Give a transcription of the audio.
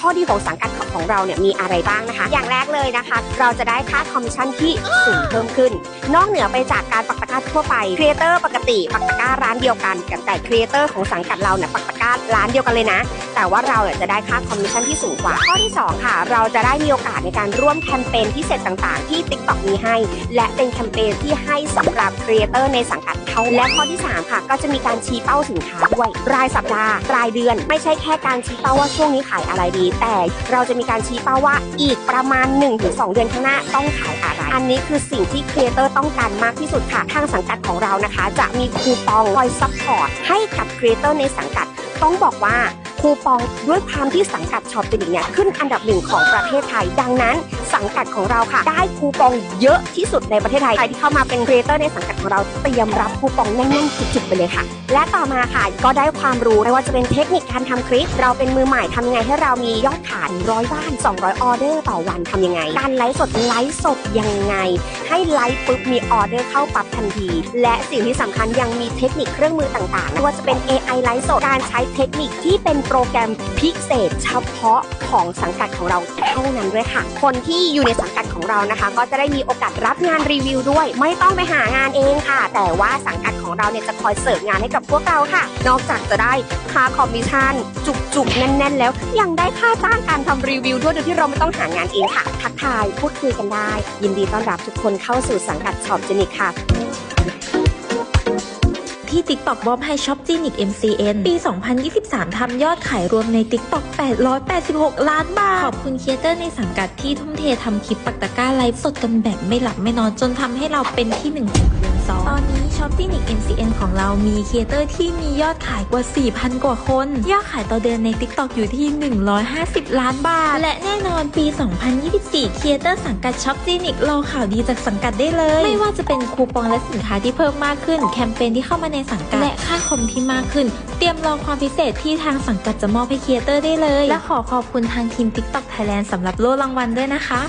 ข้อดีของสังกัดของเราเนี่ยมีอะไรบ้างนะคะ อย่างแรกเลยนะคะ เราจะได้ค่าคอมมิชชั่นที่สูงเพิ่มขึ้น นอกเหนือไปจากการปก ตะกร้าทั่วไปครีเอเตอร์ปกติปักตะก้าร้านเดียวกันกันแต่ครีเอเตอร์ของสังกัดเราเนี่ยปักตะก้าร้านเดียวกันเลยนะ แต่ว่าเราเนี่ยจะได้ค่าคอมมิชชั่นที่สูงกว่า ข้อที่ 2 ค่ะ เราจะได้มีโอกาสในการร่วมแคมเปญพิเศษต่างๆ ที่ TikTok มีให้ และเป็นแคมเปญที่ให้สำหรับครีเอเตอร์ในสังกัดเขาและข้อที่ 3 ค่ะ ก็จะมีการชี้เป้าสินค้าด้วยรายสัปดาห์รายเดือน ไม่ใช่แค่การชี้เป้าว่าช่วงนี้ขายอะไรดี แต่เราจะมีการชี้เป้าว่าอีกประมาณ 1-2 เดือนข้างหน้าต้องขายอะไร อันนี้คือสิ่งที่ครีเอเตอร์ต้องการมากที่สุดค่ะทางสังกัดของเรานะคะ จะมีคูปองคอยซัพพอร์ตให้กับครีเอเตอร์ในสังกัด ต้องบอกว่าคูปองด้วยความที่สังกัดช็อปเป็นอีกเนี่ยขึ้นอันดับหนึ่งของประเทศไทย ดังนั้น สังกัดของเราค่ะ ได้คูปองเยอะที่สุดในประเทศไทย ใครที่เข้ามาเป็นครีเอเตอร์ในสังกัดของเราเตรียมรับคูปองแน่นๆจุกๆไปเลยค่ะ และต่อมาค่ะก็ได้ความรู้ไม่ว่าจะเป็นเทคนิคการทำคลิป เราเป็นมือใหม่ทำยังไงให้เรามียอดขายร้อยบ้าน 200 ออเดอร์ต่อวันทำยังไง การไลฟ์สดไลฟ์สดยังไง ให้ไลฟ์ปุ๊บมีออเดอร์เข้าปั๊บทันที และสิ่งที่สำคัญยังมีเทคนิคเครื่องมือต่างๆไม่ว่าจะเป็น AI ไลฟ์สดการใช้เทคนิคที่เป็นโปรแกรมพิเศษเฉพาะของสังกัดของเราเท่านั้นด้วยค่ะ คนที่อยู่ในสังกัดของเรานะคะ ก็จะได้มีโอกาสรับงานรีวิวด้วย ไม่ต้องไปหางานเองค่ะ แต่ว่าสังกัดของเราเนี่ยจะคอยเสิร์ฟงานให้กับพวกเราค่ะ นอกจากจะได้ค่าคอมมิชชั่นจุกๆแน่นๆ แล้ว ยังได้ค่าจ้างการทำรีวิวด้วยโดยที่เราไม่ต้องหางานเองค่ะ ทักทายพูดคุยกันได้ ยินดีต้อนรับทุกคนเข้าสู่สังกัดช็อปเจนิกค่ะ ที่ TikTok มอมให้ s h o p g e n i c MCN ปี 2023 ทำยอดขายรวมใน TikTok 886 ล้านบาท ขอบคุณครีเอเตอร์ในสังกัดที่ทุ่มเททำคลิปปักตะก้าไลฟ์สดกันแบบไม่หลับไม่นอนจนทำให้เราเป็นที่หนึ่งของเดือนสองตอนนี้ s h o p g e n i c MCN ของเรามีครีเอเตอร์ที่มียอดขายกว่า 4,000 กว่าคน ยอดขายต่อเดือนใน TikTok อยู่ที่ 150 ล้านบาท และแน่นอนปี 2024ครีเอเตอร์สังกัด s h o p g e n i c รอข่าวดีจากสังกัดได้เลย ไม่ว่าจะเป็นคูปองและสินค้าที่เพิ่มมากขึ้น แคมเปญที่เข้ามาในสังกัด และค่าคอมที่มากขึ้น เตรียมรอความพิเศษที่ทางสังกัดจะมอบให้ครีเอเตอร์ได้เลย และขอขอบคุณทางทีม TikTok Thailand สำหรับโล่รางวัลด้วยนะคะ